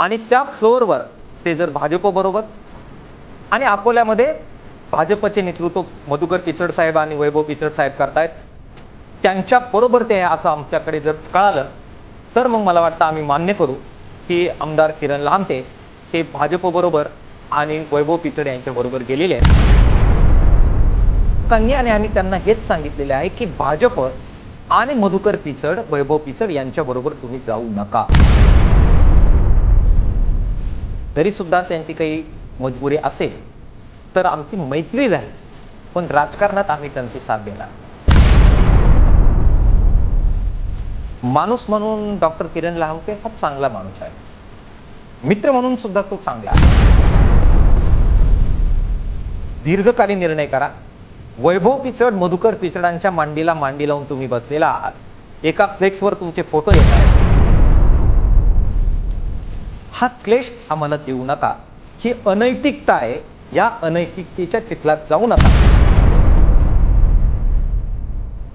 आणि त्या फ्लोअरवर ते जर भाजपबरोबर आणि अकोल्यामध्ये भाजपचे नेतृत्व मधुकर पिचड साहेब आणि वैभव पिचड साहेब करतायत त्यांच्या बरोबर ते आहे असं आमच्याकडे जर कळालं तर मग मला वाटतं आम्ही मान्य करू की आमदार किरण लांबते हे भाजपबरोबर आणि वैभव पिचड यांच्याबरोबर गेलेले आहेत. कन्या आम्ही त्यांना हेच सांगितलेले आहे की भाजप आणि मधुकर पिचड वैभव पिचड यांच्याबरोबर तुम्ही जाऊ नका. तरीसुद्धा त्यांची काही मजबुरी असेल तर आमची मैत्री राहील. पण राजकारणात आम्ही त्यांची साथ देणार माणूस म्हणून डॉक्टर किरण लहामके हा चांगला माणूस आहे. मित्र म्हणून सुद्धा तो चांगला आहे. दीर्घकालीन निर्णय करा. वैभव पिचड मधुकर पिचडांच्या मांडीला मांडी लावून तुम्ही बसलेला आहात. एका फ्लेक्सवर तुमचे फोटो येत आहेत. हा क्लेश आम्हाला देऊ नका. ही अनैतिकता आहे. या अनैतिकतेच्या चिखलात जाऊ नका.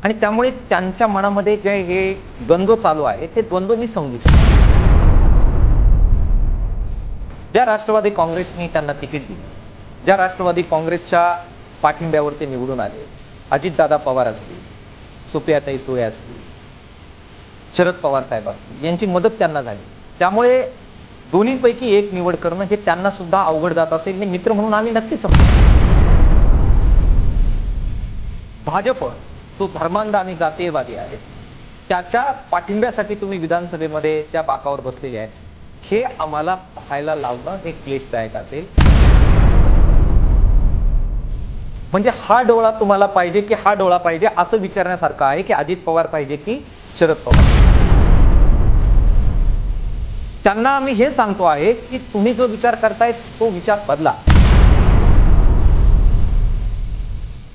आणि त्यामुळे त्यांच्या मनामध्ये जे हे द्वंद्व चालू आहे ते द्वंद्व मी समजू शकतो. ज्या राष्ट्रवादी काँग्रेसने त्यांना तिकीट दिली ज्या राष्ट्रवादी काँग्रेसच्या पाठिंब्यावर ते निवडून आले अजितदादा पवार असतील सुप्रियाताई सुळे असतील शरद पवार साहेब असतील यांची मदत त्यांना झाली. त्यामुळे दोन्हीपैकी एक निवड करणं हे त्यांना सुद्धा अवघड जात असेल. मी मित्र म्हणून आम्ही नक्की समजतो. भाजप तो धर्मांध आणि जातीयवादी आहे. त्याच्या पाठिंब्यासाठी तुम्ही विधानसभेमध्ये त्या बाकावर बसलेले आहेत. हे आम्हाला पाहायला लावणं हे क्लेशदायक असेल. म्हणजे हा डोळा तुम्हाला पाहिजे की हा डोळा पाहिजे असं विचारण्यासारखं आहे की अजित पवार पाहिजे की शरद पवार? त्यांना आम्ही हे सांगतो आहे की तुम्ही जो विचार करताय तो विचार बदला.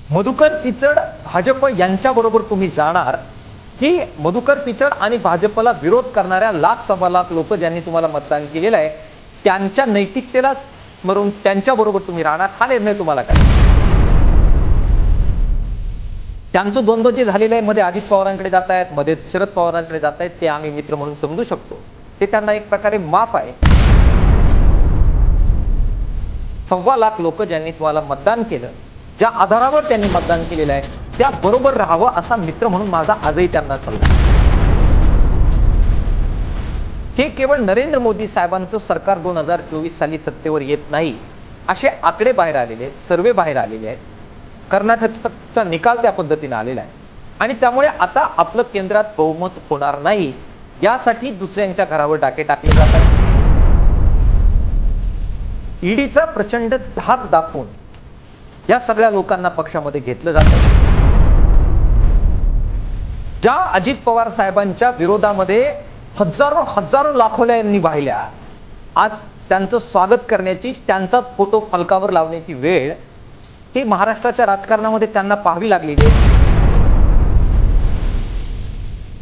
मधुकर पिचड भाजप यांच्या बरोबर तुम्ही जाणार. की मधुकर पिचड आणि भाजपला विरोध करणाऱ्या लाख सव्वा लाख लोक ज्यांनी तुम्हाला मतदान केलेलं आहे त्यांच्या नैतिकतेला स्मरून त्यांच्या बरोबर तुम्ही राहणार. हा निर्णय तुम्हाला काय? त्यांचं द्वंद्व जे झालेलं आहे मध्ये अजित पवारांकडे जात आहेत मध्ये शरद पवारांकडे जात आहेत ते आम्ही मित्र म्हणून समजू शकतो. ते त्यांना एक प्रकारे माफ आहे. सव्वा लाख लोक ज्यांनी तुम्हाला मतदान केलं ज्या आधारावर त्यांनी मतदान केलेलं आहे त्या बरोबर राहावं असा मित्र म्हणून माझा आजही त्यांना सल्ला हे केवळ नरेंद्र मोदी साहेबांचं सरकार दोन हजार चोवीस साली सत्तेवर येत नाही असे आकडे बाहेर आलेले आहेत सर्वे बाहेर आलेले आहेत. कर्नाटकचा निकाल त्या पद्धतीने आलेला आहे. आणि त्यामुळे आता आपलं केंद्रात बहुमत होणार नाही यासाठी दुसऱ्यांच्या घरावर डाके टाकले जातात ईडीचा प्रचंड धाक दाखवून या सगळ्या लोकांना पक्षामध्ये घेतलं जातं ज्या अजित पवार साहेबांच्या विरोधामध्ये हजारो हजारो लाखोल्यांनी वाहिल्या. आज त्यांचं स्वागत करण्याची त्यांचा फोटो फलकावर लावण्याची वेळ ही महाराष्ट्राच्या राजकारणामध्ये त्यांना पाहावी लागलेली आहे.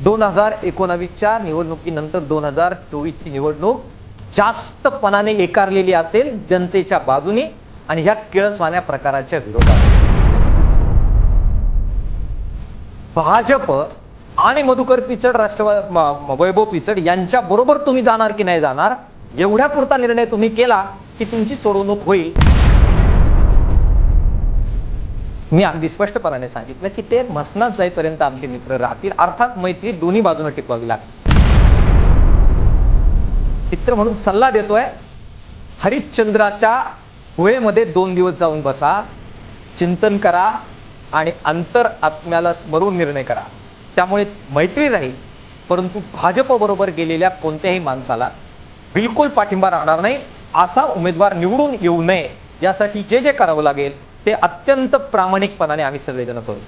दोन हजार एकोणावीसच्या निवडणुकीनंतर दोन हजार चोवीसची निवडणूक जास्तपणाने एकारलेली असेल जनतेच्या बाजूने आणि ह्या किळसवाण्या प्रकाराच्या विरोधात. भाजप आणि मधुकर पिचड राष्ट्रवाद वैभव पिचड यांच्या बरोबर तुम्ही जाणार की नाही जाणार एवढ्या पुरता निर्णय तुम्ही केला की तुमची सोडवणूक होईल. मी अगदी स्पष्टपणाने सांगितलं की ते मसनात जाईपर्यंत आमचे मित्र राहतील. अर्थात मैत्री दोन्ही बाजूने टिकवावी लागते मित्र म्हणून सल्ला देतोय हरिश्चंद्राच्या गुहेमध्ये दोन दिवस जाऊन बसा चिंतन करा आणि अंतर आत्म्याला स्मरून निर्णय करा. त्यामुळे मैत्री राहील परंतु भाजप बरोबर गेलेल्या कोणत्याही माणसाला बिलकुल पाठिंबा राहणार नाही. असा उमेदवार निवडून येऊ नये. यासाठी जे जे करावं लागेल ते अत्यंत प्रामाणिकपणाने आम्ही सगळेजण करू.